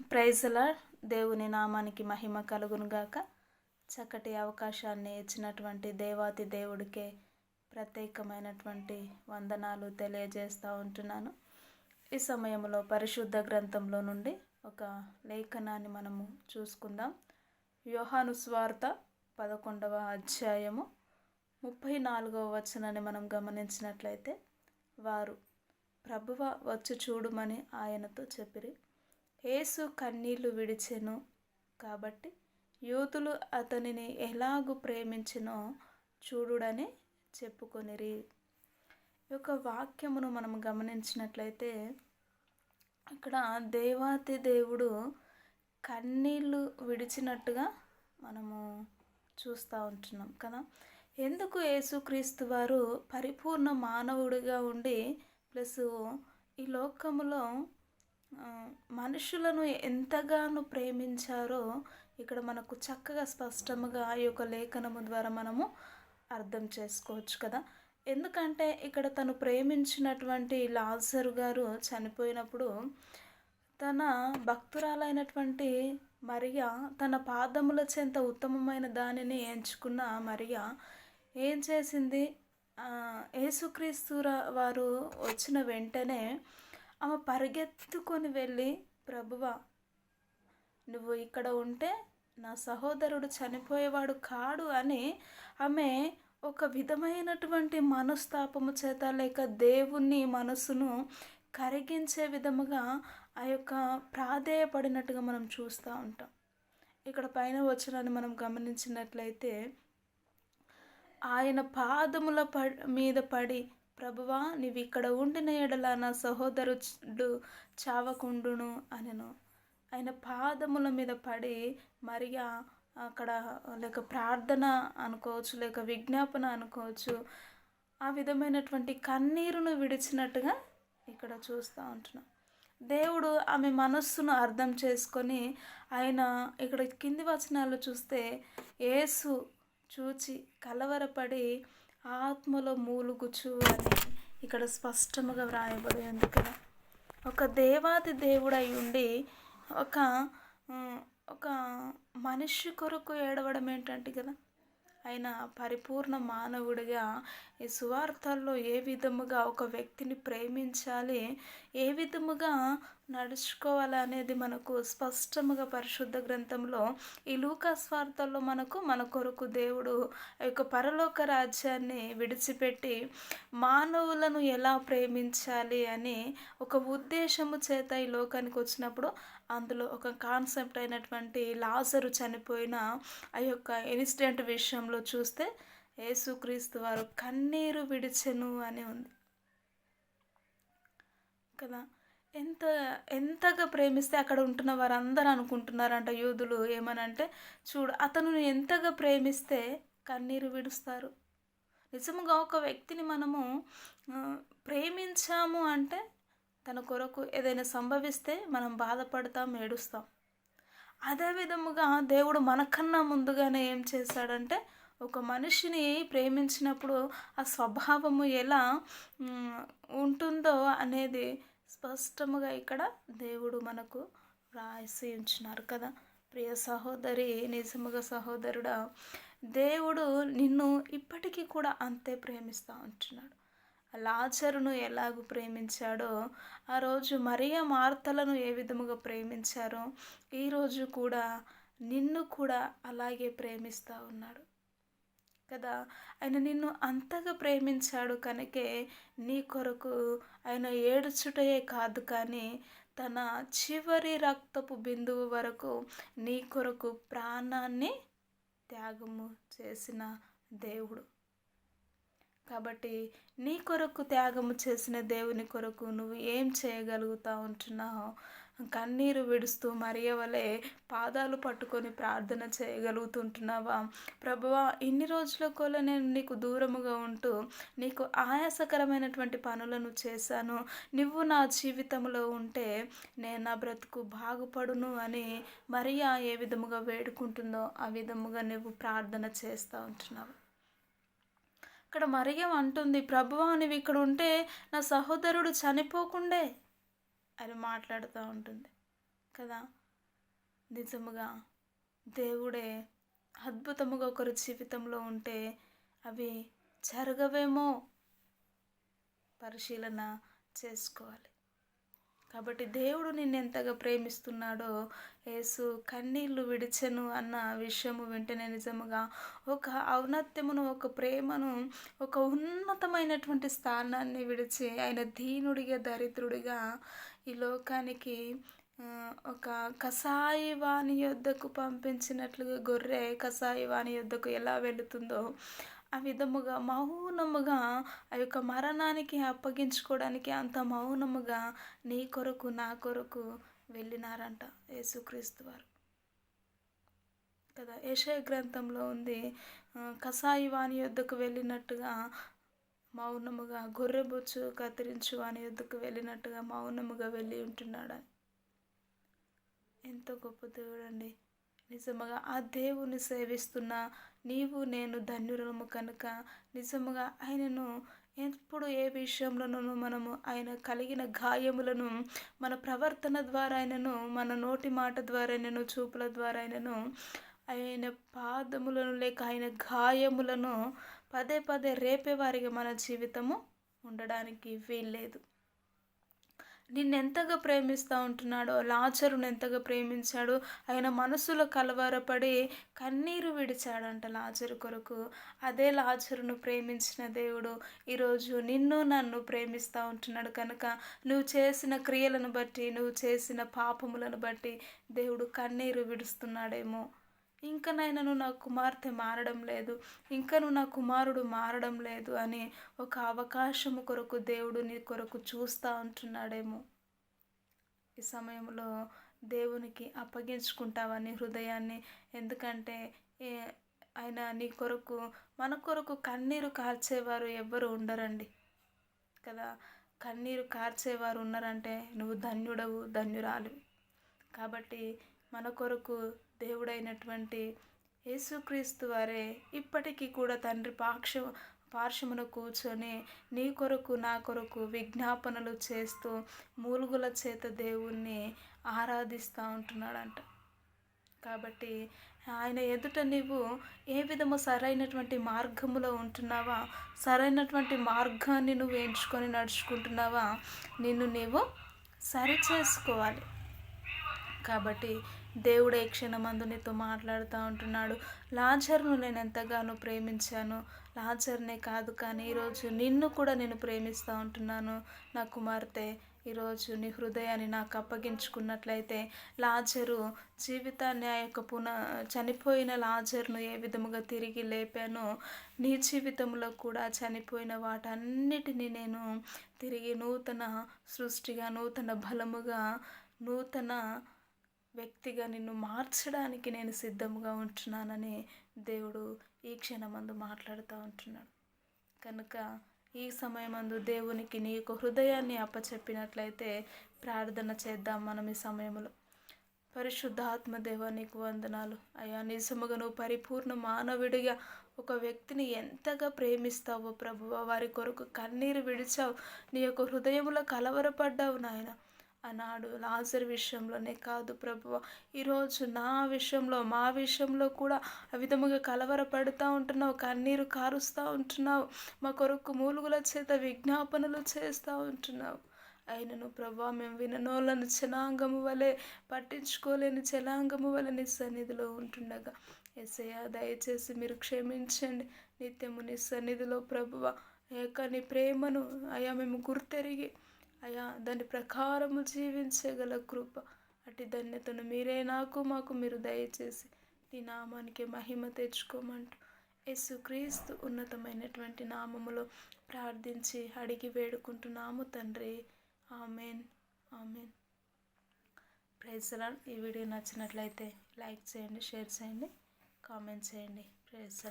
ప్రైజ్ల దేవుని నామానికి మహిమ కలుగును గాక. చక్కటి అవకాశాన్ని ఇచ్చినటువంటి దేవాతి దేవుడికే ప్రత్యేకమైనటువంటి వందనాలు తెలియజేస్తూ ఉంటున్నాను. ఈ సమయంలో పరిశుద్ధ గ్రంథంలో నుండి ఒక లేఖనాన్ని మనము చూసుకుందాం. యోహాను స్వార్త పదకొండవ అధ్యాయము ముప్పై నాలుగవ వచనాన్ని మనం గమనించినట్లయితే వారు ప్రభువ వచ్చి చూడుమని ఆయనతో చెప్పిరి. యేసు కన్నీళ్ళు విడిచెను. కాబట్టి యూతులు అతనిని ఎలాగు ప్రేమించినో చూడుడని చెప్పుకొనిరి. ఈ యొక్క వాక్యమును మనం గమనించినట్లయితే ఇక్కడ దేవాతి దేవుడు కన్నీళ్ళు విడిచినట్టుగా మనము చూస్తూ ఉంటున్నాం కదా. ఎందుకు యేసుక్రీస్తు వారు పరిపూర్ణ మానవుడిగా ఉండి ప్లస్ ఈ లోకములో మనుషులను ఎంతగానో ప్రేమించారో ఇక్కడ మనకు చక్కగా స్పష్టముగా ఈ యొక్క లేఖనము ద్వారా మనము అర్థం చేసుకోవచ్చు కదా. ఎందుకంటే ఇక్కడ తను ప్రేమించినటువంటి లాజరు గారు చనిపోయినప్పుడు తన భక్తురాలైనటువంటి మరియా తన పాదముల చెంత ఉత్తమమైన దానిని ఎంచుకున్న మరియా ఏం చేసింది? యేసుక్రీస్తు వారు వచ్చిన వెంటనే ఆమె పరిగెత్తుకొని వెళ్ళి ప్రభువా నువ్వు ఇక్కడ ఉంటే నా సహోదరుడు చనిపోయేవాడు కాడు అని ఆమె ఒక విధమైనటువంటి మనస్తాపము చేత లేక దేవుని మనసును కరిగించే విధముగా ఆ యొక్క ప్రాధేయపడినట్టుగా మనం చూస్తూ ఉంటాం. ఇక్కడ పైన వచ్చినని మనం గమనించినట్లయితే ఆయన పాదముల ప మీద పడి ప్రభువా నీవు ఇక్కడ ఉండిన ఎడల నా సహోదరుడు చావకుండును అనెను. ఆయన పాదముల మీద పడి మరియా అక్కడ లేక ప్రార్థన అనుకోవచ్చు లేక విజ్ఞాపన అనుకోవచ్చు ఆ విధమైనటువంటి కన్నీరును విడిచినట్టుగా ఇక్కడ చూస్తూ ఉంటున్నాం. దేవుడు ఆమె మనస్సును అర్థం చేసుకొని ఆయన ఇక్కడ కింది వచనాలు చూస్తే యేసు చూచి కలవరపడి ఆత్మలో మూలుగుచు అని ఇక్కడ స్పష్టముగా వ్రాయబడి ఉంది కదా ఒక దేవాది దేవుడై ఉండి ఒక ఒక మనిషి కొరకు ఏడవడం ఏంటంటే కదా ఆయన పరిపూర్ణ మానవుడిగా ఈ సువార్తల్లో ఏ విధముగా ఒక వ్యక్తిని ప్రేమించాలి ఏ విధముగా నడుచుకోవాలనేది మనకు స్పష్టముగా పరిశుద్ధ గ్రంథంలో ఈ లూకా స్వార్థల్లో మనకు మన కొరకు దేవుడు యొక్క పరలోక రాజ్యాన్ని విడిచిపెట్టి మానవులను ఎలా ప్రేమించాలి అని ఒక ఉద్దేశము చేత ఈ లోకానికి వచ్చినప్పుడు అందులో ఒక కాన్సెప్ట్ అయినటువంటి లాజరు చనిపోయిన ఆ యొక్క ఇన్సిడెంట్ విషయంలో చూస్తే యేసుక్రీస్తు వారు కన్నీరు విడిచెను అని ఉంది. కదా? ఎంత ఎంతగా ప్రేమిస్తే అక్కడ ఉంటున్న వారందరూ అనుకుంటున్నారంట యూదులు ఏమనంటే చూడు అతను ఎంతగా ప్రేమిస్తే కన్నీరు విడుస్తారు. నిజముగా ఒక వ్యక్తిని మనము ప్రేమించాము అంటే తన కొరకు ఏదైనా సంభవిస్తే మనం బాధపడతాం ఏడుస్తాం. అదే విధముగా దేవుడు మనకన్నా ముందుగానే ఏం చేశాడంటే ఒక మనిషిని ప్రేమించినప్పుడు ఆ స్వభావము ఎలా ఉంటుందో అనేది స్పష్టముగా ఇక్కడ దేవుడు మనకు రాసి ఉంచినారు కదా. ప్రియ సహోదరి నిజముగా సహోదరుడా దేవుడు నిన్ను ఇప్పటికీ కూడా అంతే ప్రేమిస్తూ ఉంటున్నాడు. లాజరును ఎలాగూ ప్రేమించాడో ఆ రోజు మరియ మార్తలను ఏ విధముగా ప్రేమించారో ఈరోజు కూడా నిన్ను కూడా అలాగే ప్రేమిస్తూ ఉన్నాడు. కదా? ఆయన నిన్ను అంతగా ప్రేమించాడు కనుకే నీ కొరకు ఆయన ఏడుచుటయే కాదు కానీ తన చివరి రక్తపు బిందువు వరకు నీ కొరకు ప్రాణాన్ని త్యాగము చేసిన దేవుడు. కాబట్టి నీ కొరకు త్యాగము చేసిన దేవుని కొరకు నువ్వు ఏం చేయగలుగుతా ఉంటున్నావు? కన్నీరు విడుస్తూ మరియవలే పాదాలు పట్టుకొని ప్రార్థన చేయగలుగుతుంటున్నావా? ప్రభువా ఇన్ని రోజుల కూడా నేను నీకు దూరముగా ఉంటూ నీకు ఆయాసకరమైనటువంటి పనులను చేశాను. నువ్వు నా జీవితంలో ఉంటే నేను నా బ్రతుకు బాగుపడును అని మరియా ఏ విధముగా వేడుకుంటుందో ఆ విధముగా నువ్వు ప్రార్థన చేస్తూ ఉంటున్నావు. ఇక్కడ మరియం అంటుంది ప్రభువా నువ్వు ఇక్కడ ఉంటే నా సహోదరుడు చనిపోకుండే. అని మాట్లాడుతూ ఉంటుంది. కదా? నిజముగా దేవుడే అద్భుతముగా ఒకరి జీవితంలో ఉంటే అవి జరగవేమో పరిశీలన చేసుకోవాలి. కాబట్టి దేవుడు నిన్ను ఎంతగా ప్రేమిస్తున్నాడో యేసు కన్నీళ్ళు విడిచెను అన్న విషయము వెంటనే నిజముగా ఒక ఔన్నత్యమును ఒక ప్రేమను ఒక ఉన్నతమైనటువంటి స్థానాన్ని విడిచి ఆయన దీనుడిగా దరిద్రుడిగా ఈ లోకానికి ఒక కసాయి వాణి యొద్దకు పంపించినట్లుగా గొర్రె కసాయి వాణి యొద్దకు ఎలా వెళుతుందో ఆ విధముగా మౌనముగా ఆ యొక్క మరణానికి అప్పగించుకోవడానికి అంత మౌనముగా నీ కొరకు నా కొరకు వెళ్ళినారంట యేసుక్రీస్తు వారు. కదా ఏషయ గ్రంథంలో ఉంది కసాయి వాణి యొద్దకు వెళ్ళినట్టుగా మౌనముగా గొర్రెబొచ్చు కత్తిరించు వాని యొద్దకు వెళ్ళినట్టుగా మౌనముగా వెళ్ళి ఉంటున్నాడని ఎంతో గొప్ప దేవుడు అండి నిజముగా ఆ దేవుని సేవిస్తున్న నీవు నేను ధన్యురము కనుక. నిజముగా ఆయనను ఎప్పుడు ఏ విషయంలోనూ మనము ఆయన కలిగిన గాయములను మన ప్రవర్తన ద్వారా ఆయనను మన నోటి మాట ద్వారా ఆయనను చూపుల ద్వారా ఆయనను ఆయన పాదములను లేక ఆయన గాయములను పదే పదే రేపే వారిగా మన జీవితము ఉండడానికి వీల్లేదు. నిన్నెంతగా ప్రేమిస్తూ ఉంటున్నాడో లాచరును ఎంతగా ప్రేమించాడు ఆయన మనసులో కలవరపడి కన్నీరు విడిచాడంట లాచరు కొరకు. అదే లాచరును ప్రేమించిన దేవుడు ఈరోజు నిన్ను నన్ను ప్రేమిస్తూ ఉంటున్నాడు కనుక నువ్వు చేసిన క్రియలను బట్టి నువ్వు చేసిన పాపములను బట్టి దేవుడు కన్నీరు విడుస్తున్నాడేమో. ఇంకనైనా నా కుమార్తె మారడం లేదు. ఇంకను నా కుమారుడు మారడం లేదు అని ఒక అవకాశము కొరకు దేవుడు నీ కొరకు చూస్తూ ఉంటున్నాడేమో. ఈ సమయంలో దేవునికి అప్పగించుకుంటావని హృదయాన్ని? ఎందుకంటే ఆయన నీ కొరకు మన కొరకు కన్నీరు కార్చేవారు ఎవ్వరు ఉండరండి. కదా? కన్నీరు కార్చేవారు ఉన్నారంటే నువ్వు ధన్యుడవు ధన్యురాలు కాబట్టి మన కొరకు దేవుడైనటువంటి యేసుక్రీస్తు వారే ఇప్పటికీ కూడా తండ్రి పాక్ష పార్శ్వమున కూర్చొని నీ కొరకు నా కొరకు విజ్ఞాపనలు చేస్తూ మూలుగుల చేత దేవుణ్ణి ఆరాధిస్తూ ఉంటున్నాడంట. కాబట్టి ఆయన ఎదుట నీవు ఏ విధము సరైనటువంటి మార్గములో ఉంటున్నావా? సరైనటువంటి మార్గాన్ని నువ్వు ఎంచుకొని నడుచుకుంటున్నావా? నిన్ను నీవు సరి చేసుకోవాలి కాబట్టి దేవుడే క్షణమందు నీతో మాట్లాడుతూ ఉంటున్నాడు. లాజర్ను నేను ఎంతగానో ప్రేమించాను. లాజర్నే కాదు కానీ ఈరోజు నిన్ను కూడా నేను ప్రేమిస్తూ ఉంటున్నాను నా కుమార్తె. ఈరోజు నీ హృదయాన్ని నాకు అప్పగించుకున్నట్లయితే లాజరు జీవితాన్ని ఆ యొక్క పున చనిపోయిన లాజర్ను ఏ విధముగా తిరిగి లేపానో నీ జీవితంలో కూడా చనిపోయిన వాటన్నిటినీ నేను తిరిగి నూతన సృష్టిగా నూతన బలముగా నూతన వ్యక్తిగా నిన్ను మార్చడానికి నేను సిద్ధంగా ఉంటున్నానని దేవుడు ఈ క్షణమందు మాట్లాడుతూ ఉంటున్నాడు. కనుక ఈ సమయమందు దేవునికి నీ యొక్క హృదయాన్ని అప్పచెప్పినట్లయితే ప్రార్థన చేద్దాం మనం ఈ సమయంలో. పరిశుద్ధాత్మ దేవ నీకు వందనాలు. అయ్యా నిజముగా నువ్వు పరిపూర్ణ మానవుడిగా ఒక వ్యక్తిని ఎంతగా ప్రేమిస్తావో ప్రభువ వారి కొరకు కన్నీరు విడిచావు. నీ యొక్క హృదయంలో కలవరపడ్డావు నాయన. అన్నాడు. లాజర్ విషయంలోనే కాదు ప్రభువ ఈరోజు నా విషయంలో మా విషయంలో కూడా ఆ విధముగా కలవరపడుతూ ఉంటున్నావు కన్నీరు కారుస్తూ ఉంటున్నావు మా కొరకు మూలుగుల చేత విజ్ఞాపనలు చేస్తూ ఉంటున్నావు. అయినను ప్రభా మేము విననోళ్ళను జనాంగము వలె పట్టించుకోలేని జనాంగము వలె నీ సన్నిధిలో ఉంటుండగా. ఎసయ్య దయచేసి మీరు క్షమించండి. నిత్యము నీ సన్నిధిలో ప్రభువ యొక్క నీ ప్రేమను అయా మేము గుర్తెరిగి అయా దాని ప్రకారము జీవించగల కృప అటు ధన్యతను మీరే నాకు మాకు మీరు దయచేసి నీ నామానికి మహిమ తెచ్చుకోమంటూ. యేసుక్రీస్తు ఉన్నతమైనటువంటి నామములో ప్రార్థించి అడిగి వేడుకుంటున్నాము తండ్రి. ఆమెన్. ఆమెన్. ప్రైజ్లా ఈ వీడియో నచ్చినట్లయితే లైక్ చేయండి షేర్ చేయండి కామెంట్ చేయండి. ప్రైజ్